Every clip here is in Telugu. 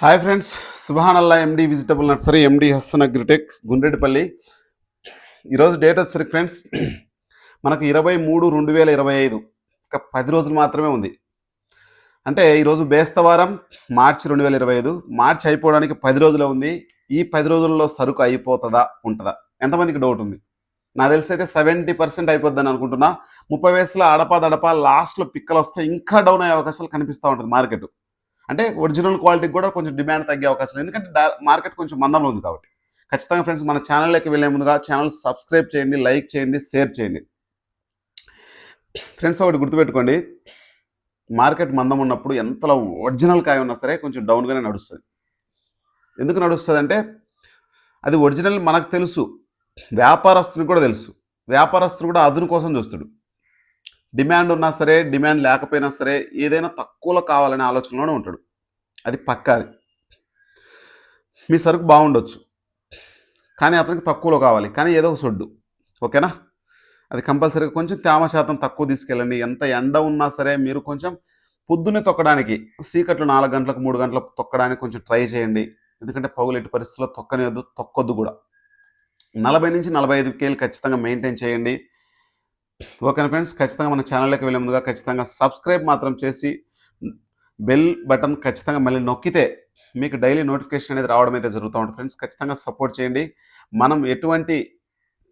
Hi friends సుభానల్లా MD vegetable nursery MD Hassan Agritech Gundreddipalli. ఈరోజు డేట్ వచ్చేసరికి ఫ్రెండ్స్ మనకు ఇరవై మూడు రెండు వేల ఇరవై ఐదు. ఇంకా పది రోజులు మాత్రమే ఉంది. అంటే ఈరోజు బేస్తవారం మార్చి రెండు వేల ఇరవై ఐదు. మార్చి అయిపోవడానికి పది రోజులే ఉంది. ఈ పది రోజుల్లో సరుకు అయిపోతుందా ఉంటుందా? ఎంతమందికి డౌట్ ఉంది? నాకు తెలిసి అయితే సెవెంటీ పర్సెంట్ అయిపోద్దని అనుకుంటున్నా. ముప్పై వయసులో అడపా దడపా లాస్ట్లో పిక్కలు వస్తే ఇంకా డౌన్ అయ్యే అవకాశాలు కనిపిస్తూ ఉంటుంది మార్కెట్. అంటే ఒరిజినల్ క్వాలిటీకి కూడా కొంచెం డిమాండ్ తగ్గే అవకాశం ఉంది. ఎందుకంటే మార్కెట్ కొంచెం మందంలో ఉంది కాబట్టి. ఖచ్చితంగా ఫ్రెండ్స్ మన ఛానల్లోకి వెళ్ళే ముందుగా ఛానల్ సబ్స్క్రైబ్ చేయండి లైక్ చేయండి షేర్ చేయండి. ఫ్రెండ్స్ ఒకటి గుర్తుపెట్టుకోండి. మార్కెట్ మందం ఉన్నప్పుడు ఎంతలో ఒరిజినల్ కాయ ఉన్నా సరే కొంచెం డౌన్గానే నడుస్తుంది. ఎందుకు నడుస్తుంది అంటే అది ఒరిజినల్ మనకు తెలుసు. వ్యాపారస్తుని కూడా తెలుసు. వ్యాపారస్తుడు కూడా అదును కోసం చూస్తాడు. డిమాండ్ ఉన్నా సరే డిమాండ్ లేకపోయినా సరే ఏదైనా తక్కువలో కావాలనే ఆలోచనలోనే ఉంటాడు. అది పక్కాది మీ సరుకు బాగుండొచ్చు. కానీ అతనికి తక్కువలో కావాలి. కానీ ఏదో ఒక సొడ్డు. ఓకేనా? అది కంపల్సరీగా కొంచెం తేమ శాతం తక్కువ తీసుకెళ్ళండి. ఎంత ఎండ ఉన్నా సరే మీరు కొంచెం పొద్దున్నే తొక్కడానికి సీకట్లు నాలుగు గంటలకు మూడు గంటలకు తొక్కడానికి కొంచెం ట్రై చేయండి. ఎందుకంటే పగులు ఎట్టి పరిస్థితుల్లో తొక్కనేది తొక్కొద్దు కూడా. నలభై నుంచి నలభై ఐదు కేలు ఖచ్చితంగా మెయింటైన్ చేయండి. ఓకేనా ఫ్రెండ్స్ ఖచ్చితంగా మన ఛానల్లోకి వెళ్ళే ముందుగా ఖచ్చితంగా సబ్స్క్రైబ్ మాత్రం చేసి బెల్ బటన్ ఖచ్చితంగా మళ్ళీ నొక్కితే మీకు డైలీ నోటిఫికేషన్ అనేది రావడం అయితే జరుగుతూ ఉంటుంది ఫ్రెండ్స్. ఖచ్చితంగా సపోర్ట్ చేయండి. మనం ఎటువంటి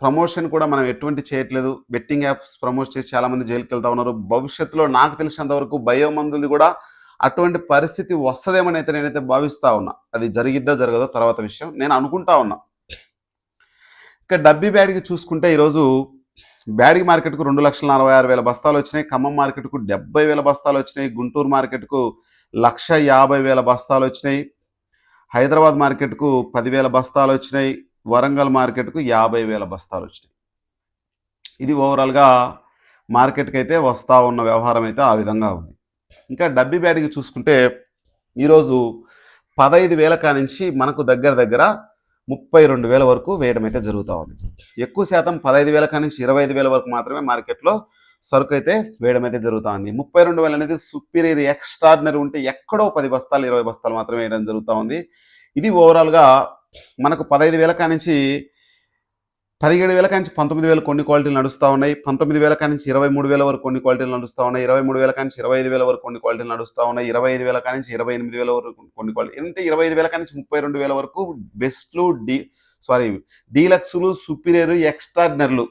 ప్రమోషన్ కూడా మనం ఎటువంటి చేయట్లేదు. బెట్టింగ్ యాప్స్ ప్రమోట్ చేసి చాలామంది జైలుకి వెళ్తా ఉన్నారు. భవిష్యత్తులో నాకు తెలిసినంత వరకు బయో మందులది కూడా అటువంటి పరిస్థితి వస్తుందేమని అయితే నేనైతే భావిస్తా ఉన్నా. అది జరిగిద్దా జరగదో తర్వాత విషయం నేను అనుకుంటా ఉన్నా. ఇక డబ్బీ బ్యాడ్కి చూసుకుంటే ఈరోజు బ్యాడ్గి మార్కెట్కు రెండు లక్షల నలభై ఆరు వేల బస్తాలు వచ్చినాయి. ఖమ్మం మార్కెట్కు డెబ్బై వేల బస్తాలు వచ్చినాయి. గుంటూరు మార్కెట్కు లక్ష యాభై వేల బస్తాలు వచ్చినాయి. హైదరాబాద్ మార్కెట్కు పదివేల బస్తాలు వచ్చినాయి. వరంగల్ మార్కెట్కు యాభై వేల బస్తాలు వచ్చినాయి. ఇది ఓవరాల్గా మార్కెట్కి అయితే వస్తూ ఉన్న వ్యవహారం అయితే ఆ విధంగా ఉంది. ఇంకా డబ్బీ బ్యాడ్కి చూసుకుంటే ఈరోజు పదహైదు వేల కానించి మనకు దగ్గర దగ్గర ముప్పై రెండు వేల వరకు వేయడం అయితే జరుగుతూ ఉంది. ఎక్కువ శాతం పదహైదు వేల కానీ ఇరవై ఐదు వేల వరకు మాత్రమే మార్కెట్లో సరుకు అయితే వేయడం అయితే జరుగుతూ ఉంది. ముప్పై రెండు వేలు అనేది సుపీరియర్ ఎక్స్ట్రాడినరీ ఉంటే ఎక్కడో పది బస్తాలు ఇరవై బస్తాలు మాత్రమే వేయడం జరుగుతూ ఉంది. ఇది ఓవరాల్గా మనకు పదహైదు వేల కానించి పదిహేడు వేల కాంచి పంతొమ్మిది వేల కొన్ని క్వాలిటీలు నడుస్తూ ఉన్నాయి. పంతొమ్మిది వేల కానించి ఇరవై మూడు వేల వరకు కొన్ని క్వాలిటీలు నడుస్తూ ఉన్నాయి. ఇరవై మూడు వేల కానించి ఇరవై ఐదు వేల వరకు కొన్ని క్వాలిటీలు నడుస్తూ ఉన్నాయి. ఇరవై ఐదు వేల కానించి ఇరవై ఎనిమిది వేల వరకు కొన్ని క్వాలిటీ అంటే ఇరవై ఐదు వేల కానించి ముప్పై రెండు వేల వరకు బెస్ట్లు డి సారీ డీలక్స్లు సుపీరియర్ ఎక్స్ట్రాడినర్లు.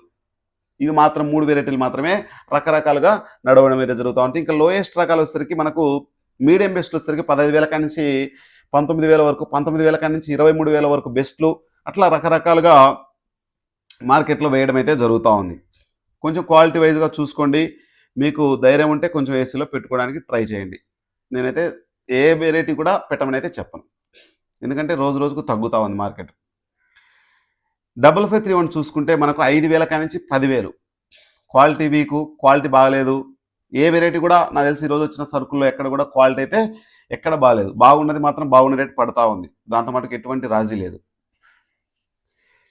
ఇవి మాత్రం మూడు వెరైటీలు మాత్రమే రకరకాలుగా నడవడం అయితే జరుగుతూ ఉంటుంది ఇంకా లోయెస్ట్ రకాలు వచ్చేసరికి మనకు మీడియం బెస్ట్లు వచ్చేసరికి పదహైదు వేల కానించి పంతొమ్మిది వేల వరకు పంతొమ్మిది వేల కానించి ఇరవై మూడు వేల వరకు బెస్ట్లు. అట్లా రకరకాలుగా మార్కెట్లో వేయడం అయితే జరుగుతూ ఉంది. కొంచెం క్వాలిటీ వైజ్గా చూసుకోండి. మీకు ధైర్యం ఉంటే కొంచెం ఏసీలో పెట్టుకోవడానికి ట్రై చేయండి. నేనైతే ఏ వెరైటీ కూడా పెట్టమని అయితే చెప్పను. ఎందుకంటే రోజు రోజుకు తగ్గుతూ ఉంది market. Double five three one చూసుకుంటే మనకు ఐదు వేల కానించి పదివేలు. క్వాలిటీ వీకు క్వాలిటీ బాగలేదు. ఏ వెరైటీ కూడా నాకు తెలిసి ఈరోజు వచ్చిన సరుకుల్లో ఎక్కడ కూడా క్వాలిటీ అయితే ఎక్కడ బాగలేదు. బాగున్నది మాత్రం బాగున్న రేటు పడతా ఉంది. దాంతో మటుకు ఎటువంటి రాజీ లేదు.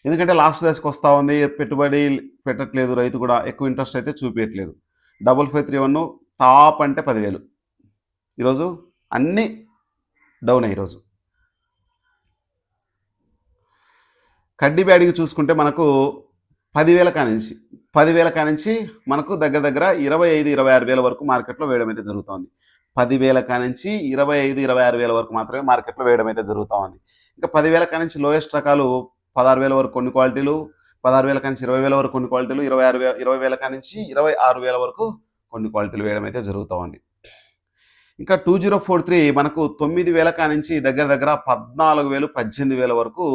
ఎందుకంటే లాస్ట్ దశకు వస్తూ ఉంది పెట్టుబడి పెట్టట్లేదు రైతు కూడా ఎక్కువ ఇంట్రెస్ట్ అయితే చూపించట్లేదు double five three one top అంటే పదివేలు. ఈరోజు అన్నీ డౌన్ ఈరోజు. కడ్డీ బ్యాడికి చూసుకుంటే మనకు పదివేల కానించి పదివేల కానించి మనకు దగ్గర దగ్గర ఇరవై ఐదు ఇరవై ఆరు వేల వరకు మార్కెట్లో వేయడం అయితే జరుగుతుంది. పదివేల కానించి ఇరవై ఐదు ఇరవై ఆరు వేల వరకు మాత్రమే మార్కెట్లో వేయడం అయితే జరుగుతూ ఉంది ఇంకా పదివేల కానించి లోయెస్ట్ రకాలు పదహారు వేల వరకు కొన్ని క్వాలిటీలు పదహారు వేల కానించి ఇరవై వేల వరకు కొన్ని క్వాలిటీలు ఇరవై ఆరు వేల ఇరవై వేల కానించి ఇరవై ఆరు వేల వరకు కొన్ని క్వాలిటీలు వేయడం అయితే జరుగుతూ ఉంది. ఇంకా టూ జీరో ఫోర్ త్రీ మనకు తొమ్మిది వేల కానించి దగ్గర దగ్గర పద్నాలుగు వేలు పద్దెనిమిది వేల వరకు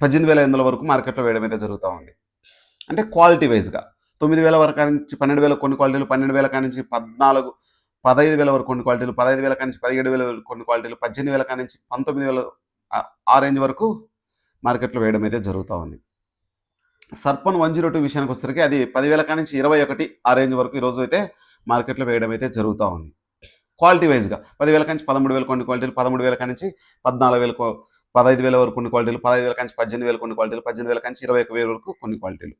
పద్దెనిమిది వేల ఎనిమిది వరకు మార్కెట్లో వేయడం అయితే జరుగుతూ ఉంది. అంటే క్వాలిటీ వైజ్గా తొమ్మిది వేల వరకు నుంచి పన్నెండు వేల కొన్ని క్వాలిటీలు పన్నెండు వేల కానించి పద్నాలుగు పదహైదు వేల వరకు కొన్ని క్వాలిటీలు పదహైదు వేల కానించి పదిహేడు వేల కొన్ని క్వాలిటీలు పద్దెనిమిది వేల కానించి పంతొమ్మిది వేల ఆ రేంజ్ వరకు మార్కెట్లో వేయడం అయితే జరుగుతూ ఉంది. సర్పన్ వన్ జీరో టూ విషయానికి వచ్చేసరికి అది పదివేల కానించి ఇరవై ఒకటి ఆ రేంజ్ వరకు ఈరోజు అయితే మార్కెట్లో వేయడం అయితే జరుగుతూ ఉంది. క్వాలిటీ వైజ్గా పదివేల నుంచి పదమూడు వేల కొన్ని క్వాలిటీలు పదమూడు వేల నుంచి పద్నాలుగు వేల పదహైదు వేల వరకు కొన్ని క్వాలిటీలు పదహైదు వేల నుంచి పద్దెనిమిది వేల కొన్ని క్వాలిటీలు పద్దెనిమిది వేల నుంచి ఇరవై ఒక వేల వరకు కొన్ని క్వాలిటీలు.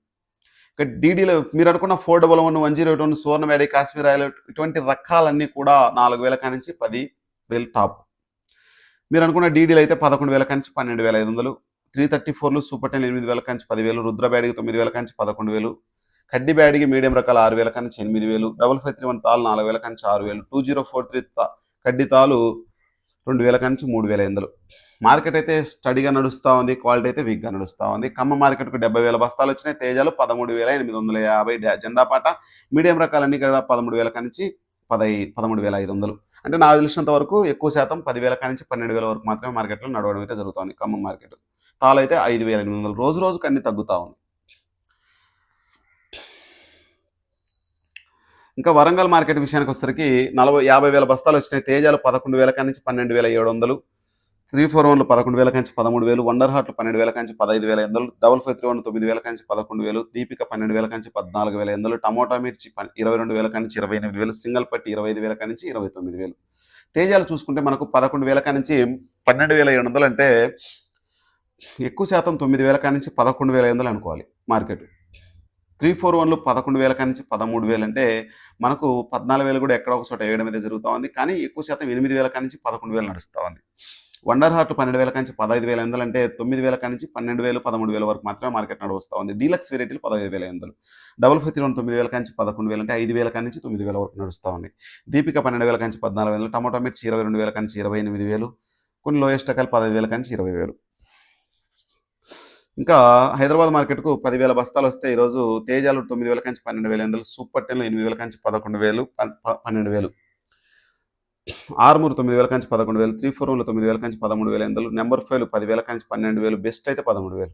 ఇక డీడీలో మీరు అనుకున్న four double one one zero eight one Suvarna వేడి కాశ్మీర్ ఆయిల్ ఇటువంటి రకాలన్నీ కూడా నాలుగు వేల కానించి పది వేలు టాప్. మీరు అనుకున్న డీడీలు అయితే పదకొండు వేల నుంచి పన్నెండు వేల ఐదు వందలు త్రీ థర్టీ ఫోర్లు సూపర్ టెన్ ఎనిమిది వేల కంచి పదివేలు రుద్ర బ్యాడికి తొమ్మిది వేల కంచి పదకొండు వేలు కడ్డి బ్యాడికి మీడియం రకాల ఆరు వేల కంచి ఎనిమిది వేలు డబల్ ఫైవ్ త్రీ వన్ తాలు నాలుగు వేల కంచి ఆరు వేలు టూ జీరో ఫోర్ త్రీ తా కడ్డీ తాలు రెండు వేల కంచి మూడు వేల ఎనిమిదిలు మార్కెట్ అయితే స్టడీగా నడుస్తూ ఉంది క్వాలిటీ అయితే వీక్గా నడుస్తూ ఉంది. కమ్మ మార్కెట్కు డెబ్బై వేల బస్తాలు వచ్చినాయి తేజాలు పదమూడు వేల ఎనిమిది వందల యాభై జెండా పాట మీడియం రకాలన్నీ కూడా పదమూడు వేల నుంచి పదై పదమూడు వేల ఐదు వందలు. అంటే నాకు తెలిసినంత వరకు ఎక్కువ శాతం పదివేల నుంచి పన్నెండు వేల వరకు మాత్రమే మార్కెట్లో నడవడం అయితే జరుగుతుంది ఖమ్మం మార్కెట్. తాలు అయితే ఐదు వేల ఎనిమిది వందలు. రోజు రోజుకి అన్ని తగ్గుతూ ఉంది. ఇంకా వరంగల్ మార్కెట్ విషయానికి వచ్చేసరికి నలభై యాభై వేల బస్తాలు వచ్చినాయి. తేజాలు పదకొండు వేల నుంచి పన్నెండు వేల ఏడు వందలు. త్రీ ఫోర్ వన్లు పదకొండు వేల నుంచి పదమూడు వేలు. వండర్ హార్ట్లు పన్నెండు వేల కాంచి పదహైదు వేల ఎందలు డబల్ ఫైవ్ త్రీ వన్ తొమ్మిది వేల నుంచి పదకొండు వేలు. దీపిక పన్నెండు వేల నుంచి పద్నాలుగు వేల ఎందలు టమోటా మిర్చి ఇరవై రెండు వేల నుంచి ఇరవై ఎనిమిది వేలు. సింగల్ పట్టి ఇరవై ఐదు వేల నుంచి ఇరవై తొమ్మిది వేలు. తేజాలు చూసుకుంటే మనకు పదకొండు వేల నుంచి పన్నెండు వేల ఏడు వందలు అంటే ఎక్కువ శాతం తొమ్మిది వేల నుంచి పదకొండు వేల ఐదు వందలు అనుకోవాలి మార్కెట్ త్రీ ఫోర్ వన్లు పదకొండు వేల నుంచి పదమూడు వేలు అంటే మనకు పద్నాలుగు వేలు కూడా ఎక్కడో ఒక చోట వేయడం అయితే జరుగుతూ ఉంది కానీ ఎక్కువ శాతం ఎనిమిది వేల నుంచి పదకొండు వేలు నడుస్తూ ఉంది వండర్ హార్ట్ పన్నెండు వేల నుంచి పదహైదు వేల ఎనిమిది అంటే తొమ్మిది వేల నుంచి పన్నెండు వేలు పదమూడు వేల వరకు మాత్రమే మార్కెట్ నడుస్తూ ఉంది డీలక్స్ వెరైటీలు పదహైదు వేల ఎనిమిది డబుల్ ఫిఫ్టీ వన్ తొమ్మిది వేల నుంచి పదకొండు వేలు అంటే ఐదు వేల నుంచి తొమ్మిది వేల వరకు నడుస్తూ ఉంది దీపిక పన్నెండు వేల నుంచి పద్నాలుగు వేలు టమాటో మిర్చి ఇరవై రెండు వేల నుంచి ఇరవై ఎనిమిది వేలు కొన్ని లోయెస్ట్ రకాలు పదహైదు వేల నుంచి ఇరవై వేలు ఇంకా హైదరాబాద్ మార్కెట్కు పదివేల బస్తాలు వస్తే ఈరోజు తేజాలు తొమ్మిది వేల నుంచి పన్నెండు వేల ఎనిమిది సూపర్ టెన్లు ఎనిమిది వేల కంచి పదకొండు వేలు ప- పన్నెండు వేలు. ఆర్మూరు తొమ్మిది వేల కంచి పదకొండు వేలు త్రీ ఫోర్ వన్లు తొమ్మిది వేల నుంచి పదమూడు వేల ఎనిమిది నెంబర్ ఫైవ్ పదివేల కంచి పన్నెండు వేలు బెస్ట్ అయితే పదమూడు వేలు.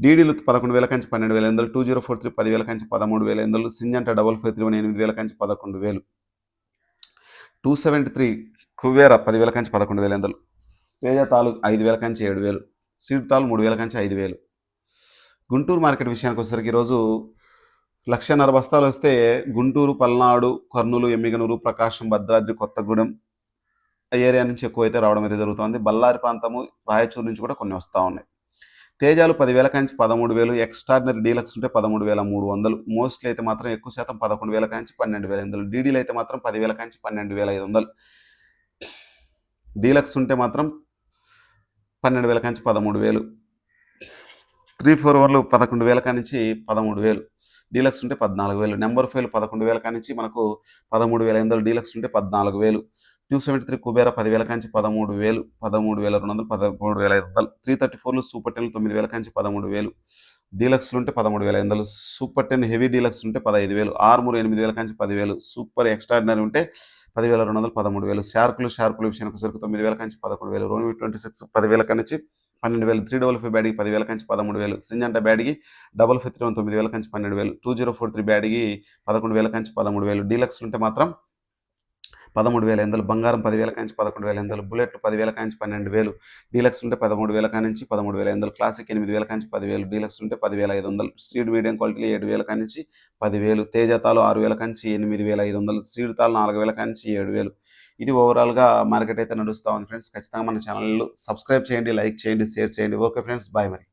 డీడీలు పదకొండు వేల నుంచి పన్నెండు వేల ఎనిమిది టూ జీరో ఫోర్ త్రీ పదివేల కంచి పదమూడు వేల ఎనిమిది Syngenta double five three one ఎనిమిది వేల కంచి పదకొండు వేలు. టూ సెవెంటీ త్రీ కువేర పదివేల నుంచి పదకొండు వేల ఎనిమిది తేజ తాలు ఐదు వేల కంచి ఏడు వేలు. సీడ్ తాలు మూడు వేల కంచి ఐదు వేలు గుంటూరు మార్కెట్ విషయానికి వచ్చేసరికి ఈరోజు లక్షన్నర బస్తాలు వస్తే గుంటూరు పల్నాడు కర్నూలు ఎమ్మిగనూరు ప్రకాశం భద్రాద్రి కొత్తగూడెం ఏరియా నుంచి ఎక్కువ అయితే రావడం అయితే జరుగుతుంది. బళ్ళారి ప్రాంతము రాయచూరు నుంచి కూడా కొన్ని వస్తూ ఉన్నాయి. తేజాలు పదివేల కాంచి పదమూడు వేలు ఎక్స్ట్రాడినరీ డీలక్స్ ఉంటే పదమూడు వేల మూడు వందలు. మోస్ట్లీ అయితే మాత్రం ఎక్కువ శాతం పదకొండు వేల నుంచి పన్నెండు వేల వందలు. డీడీలు అయితే మాత్రం పదివేల నుంచి పన్నెండు వేల ఐదు వందలు. డీలక్స్ ఉంటే మాత్రం పన్నెండు వేల నుంచి పదమూడు వేలు. త్రీ ఫోర్ వన్లు పదకొండు వేల కానించి పదమూడు వేలు. డీలక్స్ ఉంటే పద్నాలుగు వేలు. నెంబర్ ఫైవ్ పదకొండు వేల నుంచి మనకు పదమూడు వేల ఎనిమిది వందలు. డీలక్స్ ఉంటే పద్నాలుగు వేలు. టూ సెవెంటీ త్రీ కుబేరా పదివేల నుంచి పదమూడు వేలు. పదమూడు వేల రెండు వందలు పదమూడు వేల ఐదు వందలు. త్రీ థర్టీ ఫోర్లు సూపర్ టెన్లు తొమ్మిది వేల నుంచి పదమూడు వేలు. డీలక్స్లు ఉంటే పదమూడు వేల ఐదు వందలు సూపర్ టెన్ హెవీ డీలక్స్ ఉంటే పదహైదు వేలు ఆర్మూర్ ఎనిమిది వేల నుంచి పదివేలు సూపర్ ఎక్స్ట్రాడినరీ ఉంటే పదివేల రెండు వందలు పదమూడు వేలు షార్కులు షార్కుల విషయానికి సరికి తొమ్మిది వేల నుంచి పదకొండు వేలు రోమి ట్వంటీ సిక్స్ పదివేల నుంచి పన్నెండు వేలు త్రీ డబల్ ఫైవ్ బ్యాడ్కి పదివేల కంచి పదమూడు వేలు సింజంట బ్యాడ్కి డబల్ ఫైవ్ త్రీ వన్ తొమ్మిది వేల నుంచి పన్నెండు వేలు టూ జీరో ఫోర్ త్రీ బ్యాడ్కి పదకొండు వేల కంచి పదమూడు వేలు డీలక్స్ ఉంటే మాత్రం పదమూడు వేల ఎనిమిది బంగారం పదివేల నుంచి పదకొండు వేల ఎనిమిది బుల్లెట్లు పదివేల నుంచి పన్నెండు వేలు డీలక్స్ ఉంటే పదమూడు వేల నుంచి పదమూడు వేల ఎనిమిది క్లాసిక్ ఎనిమిది వేల నుంచి పదివేలు డీలక్స్ ఉంటే పదివేల ఐదు వందలు సీడ్ మీడియం క్వాలిటీ ఏడు వేల నుంచి పదివేలు తేజతాలు ఆరు వేల నుంచి ఎనిమిది వేల ఐదు వందలు సీడ్ తాలు నాలుగు వేల కానించి ఏడు వేలు. ఇది ఓవరాల్గా మార్కెట్ అయితే నడుస్తూ ఉంది ఫ్రెండ్స్ ఖచ్చితంగా మన ఛానల్ సబ్స్క్రైబ్ చేయండి లైక్ చేయండి షేర్ చేయండి. ఓకే ఫ్రెండ్స్ బాయ్ మరి.